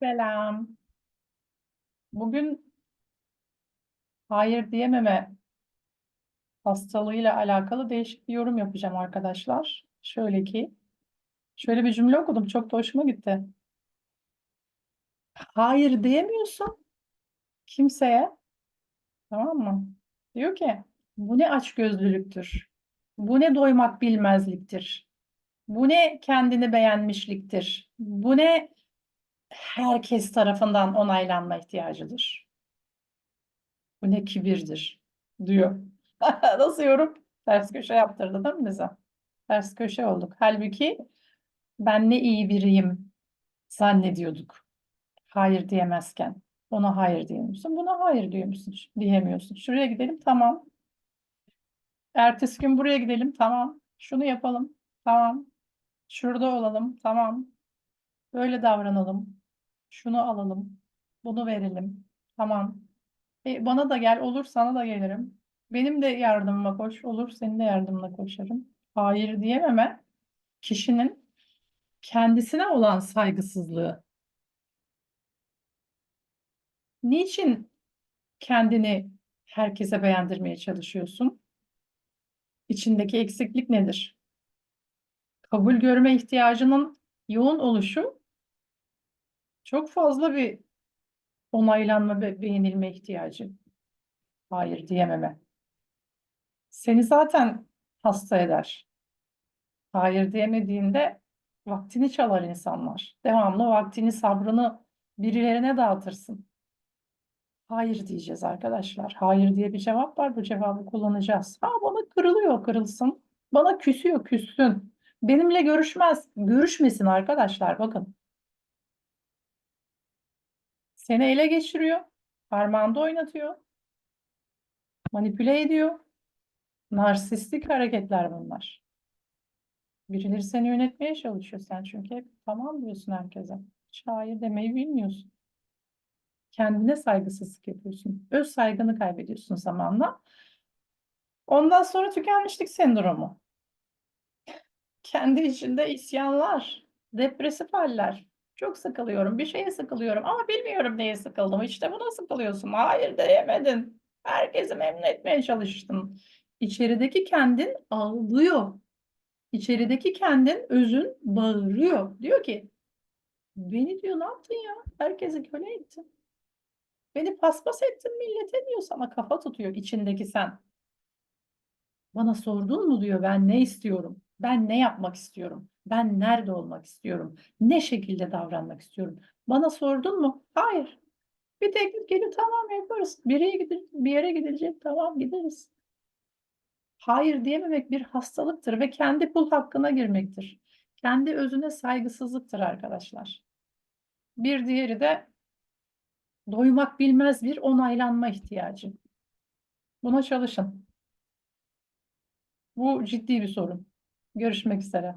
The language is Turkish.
Selam. Bugün hayır diyememe hastalığıyla alakalı değişik bir yorum yapacağım arkadaşlar. Şöyle ki, şöyle bir cümle okudum. Çok da hoşuma gitti. Hayır diyemiyorsun kimseye. Tamam mı? Diyor ki, bu ne açgözlülüktür. Bu ne doymak bilmezliktir. Bu ne kendini beğenmişliktir. Bu ne herkes tarafından onaylanma ihtiyacıdır. Bu ne kibirdir diyor. Nasıl yorum? Ters köşe yaptırdı değil mi bize? Ters köşe olduk. Halbuki ben ne iyi biriyim zannediyorduk. Hayır diyemezken. Ona hayır diyemiyorsun. Buna hayır diyormuşsun. Diyemiyorsun. Şuraya gidelim tamam. Ertesi gün buraya gidelim tamam. Şunu yapalım tamam. Şurada olalım tamam. Böyle davranalım. Şunu alalım. Bunu verelim. Tamam. E, bana da gel olur sana da gelirim. Benim de yardımıma koş olur senin de yardımına koşarım. Hayır diyememe kişinin kendisine olan saygısızlığı. Niçin kendini herkese beğendirmeye çalışıyorsun? İçindeki eksiklik nedir? Kabul görme ihtiyacının yoğun oluşu çok fazla bir onaylanma ve beğenilme ihtiyacı. Hayır diyememe. Seni zaten hasta eder. Hayır diyemediğinde vaktini çalar insanlar. Devamlı vaktini, sabrını birilerine dağıtırsın. Hayır diyeceğiz arkadaşlar. Hayır diye bir cevap var. Bu cevabı kullanacağız. Ha bana kırılıyor, kırılsın. Bana küsüyor, küssün. Benimle görüşmez. Görüşmesin arkadaşlar. Bakın. Seni ele geçiriyor. Parmağında oynatıyor. Manipüle ediyor. Narsistik hareketler bunlar. Birileri seni yönetmeye çalışıyor sen çünkü hep tamam diyorsun herkese. Hayır demeyi bilmiyorsun. Kendine saygısızlık yapıyorsun. Öz saygını kaybediyorsun zamanla. Ondan sonra tükenmişlik sendromu. Kendi içinde isyanlar, depresif haller. Çok sıkılıyorum, bir şeye sıkılıyorum ama bilmiyorum neye sıkıldım. İşte buna sıkılıyorsun. Hayır diyemedin. Herkesi memnun etmeye çalıştın. İçerideki kendin ağlıyor. İçerideki kendin özün bağırıyor. Diyor ki beni diyor ne yaptın ya? Herkesi köle ettin. Beni paspas ettin millete diyor sana kafa tutuyor içindeki sen. Bana sordun mu diyor ben ne istiyorum? Ben ne yapmak istiyorum? Ben nerede olmak istiyorum? Ne şekilde davranmak istiyorum? Bana sordun mu? Hayır. Bir teklif geliyor tamam yaparız. Bir yere, gidil bir yere gidilecek tamam gideriz. Hayır diyememek bir hastalıktır ve kendi kul hakkına girmektir. Kendi özüne saygısızlıktır arkadaşlar. Bir diğeri de doymak bilmez bir onaylanma ihtiyacı. Buna çalışın. Bu ciddi bir sorun. Görüşmek üzere.